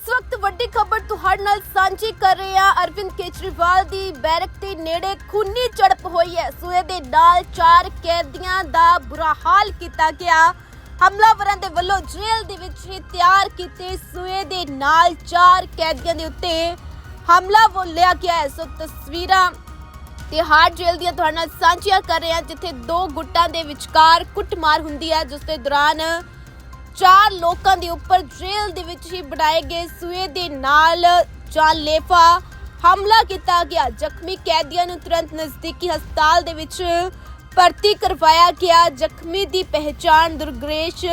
ਇਸ ਵਕਤ ਵੱਡੀ ਖਬਰ ਤੁਹਾਡੇ ਨਾਲ ਸਾਂਝੀ ਕਰ ਰਹੇ ਹਾਂ। ਅਰਵਿੰਦ ਕੇਜਰੀਵਾਲ ਦੀ ਬੈਰਕ ਦੇ ਨੇੜੇ ਖੂਨੀ ਝੜਪ ਹੋਈ ਹੈ। ਸੂਏ ਦੇ ਨਾਲ ਚਾਰ ਕੈਦੀਆਂ ਦਾ ਬੁਰਾ ਹਾਲ ਕੀਤਾ ਗਿਆ। ਹਮਲਾਵਰਾਂ ਦੇ ਵੱਲੋਂ ਜੇਲ੍ਹ ਦੇ ਵਿੱਚ ਹੀ ਤਿਆਰ ਕੀਤੇ ਸੂਏ ਦੇ ਨਾਲ ਚਾਰ ਕੈਦੀਆਂ ਦੇ ਉੱਤੇ ਹਮਲਾ ਬੋਲਿਆ ਗਿਆ ਹੈ। ਸੋ ਤਸਵੀਰਾਂ ਤਿਹਾੜ ਜੇਲ੍ਹ ਦੀਆਂ ਤੁਹਾਡੇ ਨਾਲ ਸਾਂਝੀਆਂ ਕਰ ਰਹੇ ਹਾਂ, ਜਿੱਥੇ ਦੋ ਗੁੱਟਾਂ ਦੇ ਵਿਚਕਾਰ ਕੁੱਟਮਾਰ ਹੁੰਦੀ ਹੈ, ਜਿਸ ਦੇ ਦੌਰਾਨ ਚਾਰ ਲੋਕਾਂ ਦੇ ਉੱਪਰ ਜੇਲ੍ਹ ਦੇ ਵਿੱਚ ਹੀ ਬਣਾਏ ਗਏ ਸੂਏ ਦੇ ਨਾਲ ਜਾਨਲੇਵਾ ਹਮਲਾ ਕੀਤਾ ਗਿਆ। ਜ਼ਖਮੀ ਕੈਦੀਆਂ ਨੂੰ ਤੁਰੰਤ ਨਜ਼ਦੀਕੀ ਹਸਪਤਾਲ ਦੇ ਵਿੱਚ ਭਰਤੀ ਕਰਵਾਇਆ ਗਿਆ। ਜ਼ਖਮੀ ਦੀ ਪਹਿਚਾਣ ਦੁਰਗ੍ਰੇਸ਼,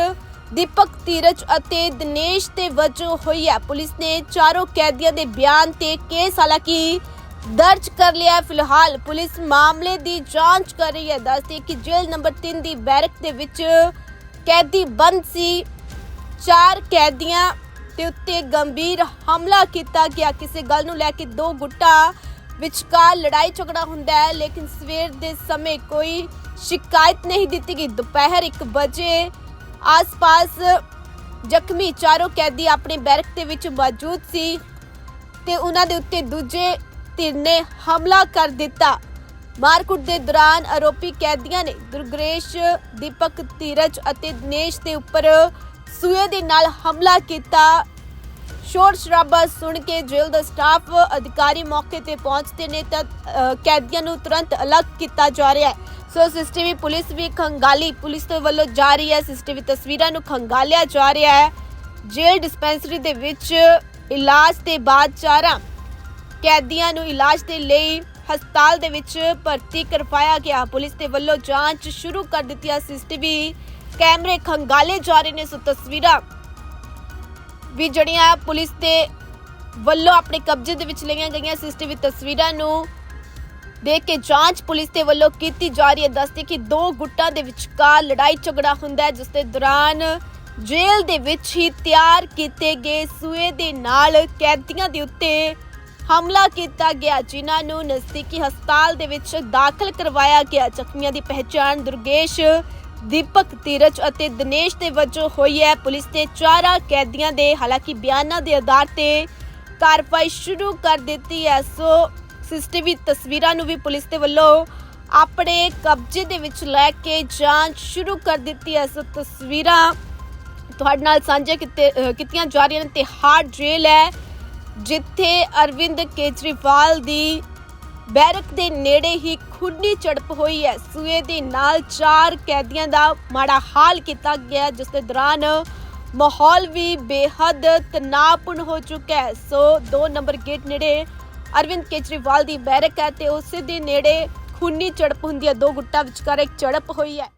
ਦੀਪਕ ਤੀਰਜ ਅਤੇ ਦਿਨੇਸ਼ ਦੇ ਵਜੋਂ ਹੋਈ ਹੈ। ਪੁਲਿਸ ਨੇ ਚਾਰੋਂ ਕੈਦੀਆਂ ਦੇ ਬਿਆਨ ਤੇ ਕੇਸ ਹਾਲਾਂਕਿ ਦਰਜ ਕਰ ਲਿਆ ਫਿਲਹਾਲ ਪੁਲਿਸ ਮਾਮਲੇ ਦੀ ਜਾਂਚ ਕਰ ਰਹੀ ਹੈ। ਦੱਸਦੇ ਕਿ ਜੇਲ੍ਹ ਨੰਬਰ 3 ਦੀ ਬੈਰਕ ਦੇ ਵਿੱਚ ਕੈਦੀ ਬੰਦ ਸੀ। ਚਾਰ ਕੈਦੀਆਂ ਦੇ ਉੱਤੇ ਗੰਭੀਰ ਹਮਲਾ ਕੀਤਾ ਗਿਆ। ਕਿਸੇ ਗੱਲ ਨੂੰ ਲੈ ਕੇ ਦੋ ਗੁੱਟਾਂ ਵਿਚਕਾਰ ਲੜਾਈ ਝਗੜਾ ਹੁੰਦਾ ਹੈ, ਲੇਕਿਨ ਸਵੇਰ ਦੇ ਸਮੇਂ ਕੋਈ ਸ਼ਿਕਾਇਤ ਨਹੀਂ ਦਿੱਤੀ ਗਈ। ਦੁਪਹਿਰ 1 ਵਜੇ ਆਸ-ਪਾਸ ਜ਼ਖਮੀ ਚਾਰੋਂ ਕੈਦੀ ਆਪਣੇ ਬੈਰਕ ਦੇ ਵਿੱਚ ਮੌਜੂਦ ਸੀ ਤੇ ਉਹਨਾਂ ਦੇ ਉੱਤੇ ਦੂਜੇ ਧਿਰ ਨੇ ਹਮਲਾ ਕਰ ਦਿੱਤਾ। ਮਾਰਕੁੱਟ ਦੇ ਦੌਰਾਨ ਆਰੋਪੀ ਕੈਦੀਆਂ ਨੇ ਦੁਰਗਰੇਸ਼, ਦੀਪਕ ਧੀਰਜ ਅਤੇ ਦਿਨੇਸ਼ ਦੇ ਉੱਪਰ ਸੂਏ ਦੇ ਨਾਲ ਹਮਲਾ ਕੀਤਾ। ਸ਼ੋਰ ਸ਼ਰਾਬਾ ਸੁਣ ਕੇ ਜੇਲ੍ਹ ਦਾ ਸਟਾਫ ਅਧਿਕਾਰੀ ਮੌਕੇ ਤੇ ਪਹੁੰਚਦੇ ਨੇ ਤਾਂ ਕੈਦੀਆਂ ਨੂੰ ਤੁਰੰਤ ਅਲੱਗ ਕੀਤਾ ਜਾ ਰਿਹਾ ਹੈ। ਸੋ ਸੀਸੀਟੀਵੀ ਪੁਲਿਸ ਵੀ ਖੰਗਾਲੀ, ਪੁਲਿਸ ਦੇ ਵੱਲੋਂ ਜਾ ਰਹੀ ਹੈ। ਸੀਸੀਟੀਵੀ ਤਸਵੀਰਾਂ ਨੂੰ ਖੰਗਾਲਿਆ ਜਾ ਰਿਹਾ ਹੈ। ਜੇਲ੍ਹ ਡਿਸਪੈਂਸਰੀ ਦੇ ਵਿੱਚ ਇਲਾਜ ਦੇ ਬਾਅਦ ਚਾਰਾਂ ਕੈਦੀਆਂ ਨੂੰ ਇਲਾਜ ਦੇ ਲਈ ਹਸਪਤਾਲ ਦੇ ਵਿੱਚ ਭਰਤੀ ਕਰਵਾਇਆ ਗਿਆ। ਪੁਲਿਸ ਦੇ ਵੱਲੋਂ ਜਾਂਚ ਸ਼ੁਰੂ ਕਰ ਦਿੱਤੀ ਹੈ ਸੀਸੀਟੀਵੀ ਕੈਮਰੇ ਖੰਗਾਲੇ ਜਾ ਰਹੇ ਨੇ ਸੋ ਤਸਵੀਰਾਂ ਵੀ ਜਿਹੜੀਆਂ ਪੁਲਿਸ ਦੇ ਵੱਲੋਂ ਆਪਣੇ ਕਬਜ਼ੇ ਦੇ ਵਿੱਚ ਲਈਆਂ ਗਈਆਂ। ਸੀਸੀਟੀਵੀ ਤਸਵੀਰਾਂ ਨੂੰ ਦੇਖ ਕੇ ਜਾਂਚ ਪੁਲਿਸ ਦੇ ਵੱਲੋਂ ਕੀਤੀ ਜਾ ਰਹੀ ਹੈ। ਦੱਸਦੀ ਕਿ ਦੋ ਗੁੱਟਾਂ ਦੇ ਵਿਚਕਾਰ ਲੜਾਈ ਝਗੜਾ ਹੁੰਦਾ ਹੈ, ਜਿਸ ਦੇ ਦੌਰਾਨ ਜੇਲ੍ਹ ਦੇ ਵਿੱਚ ਹੀ ਤਿਆਰ ਕੀਤੇ ਗਏ ਸੂਏ ਦੇ ਨਾਲ ਕੈਦੀਆਂ ਦੇ ਉੱਤੇ ਹਮਲਾ ਕੀਤਾ ਗਿਆ, ਜਿਨ੍ਹਾਂ ਨੂੰ ਨਜ਼ਦੀਕੀ ਹਸਪਤਾਲ ਦੇ ਵਿੱਚ ਦਾਖਲ ਕਰਵਾਇਆ ਗਿਆ। ਜ਼ਖਮੀਆਂ ਦੀ ਪਹਿਚਾਣ ਦੁਰਗੇਸ਼, ਦੀਪਕ ਤੀਰਜ ਅਤੇ ਦਿਨੇਸ਼ ਦੇ ਵਜੋਂ ਹੋਈ ਹੈ। ਪੁਲਿਸ ਨੇ ਚਾਰਾਂ ਕੈਦੀਆਂ ਦੇ, ਹਾਲਾਂਕਿ ਬਿਆਨਾਂ ਦੇ ਆਧਾਰ ਤੇ ਕਾਰਵਾਈ ਸ਼ੁਰੂ ਕਰ ਦਿੱਤੀ ਹੈ। ਸੋ ਸੀਸੀਟੀਵੀ ਤਸਵੀਰਾਂ ਨੂੰ ਵੀ ਪੁਲਿਸ ਦੇ ਵੱਲੋਂ ਆਪਣੇ ਕਬਜ਼ੇ ਦੇ ਵਿੱਚ ਲੈ ਕੇ ਜਾਂਚ ਸ਼ੁਰੂ ਕਰ ਦਿੱਤੀ ਹੈ। ਸੋ ਤਸਵੀਰਾਂ ਤੁਹਾਡੇ ਨਾਲ ਸਾਂਝੇ ਕੀਤੇ ਕੀਤੀਆਂ ਜਾ ਰਹੀਆਂ ਨੇ। ਤਿਹਾੜ ਜੇਲ੍ਹ ਹੈ। ਜਿੱਥੇ ਅਰਵਿੰਦ ਕੇਜਰੀਵਾਲ ਦੀ ਬੈਰਕ ਦੇ ਨੇੜੇ ਹੀ ਖੂਨੀ ਝੜਪ ਹੋਈ ਹੈ। ਸੂਏ ਦੇ ਨਾਲ ਚਾਰ ਕੈਦੀਆਂ ਦਾ ਮਾੜਾ ਹਾਲ ਕੀਤਾ ਗਿਆ ਜਿਸ ਦੇ ਦੌਰਾਨ ਮਾਹੌਲ ਵੀ ਬੇਹੱਦ ਤਣਾਅਪੂਰਨ ਹੋ ਚੁੱਕਾ ਹੈ। ਸੋ 2 ਨੰਬਰ ਗੇਟ ਨੇੜੇ ਅਰਵਿੰਦ ਕੇਜਰੀਵਾਲ ਦੀ ਬੈਰਕ ਹੈ ਤੇ ਉਸ ਦੇ ਨੇੜੇ ਖੂਨੀ ਝੜਪ ਹੁੰਦੀ ਹੈ। ਦੋ ਗੁੱਟਾਂ ਵਿਚਕਾਰ ਇੱਕ ਝੜਪ ਹੋਈ ਹੈ।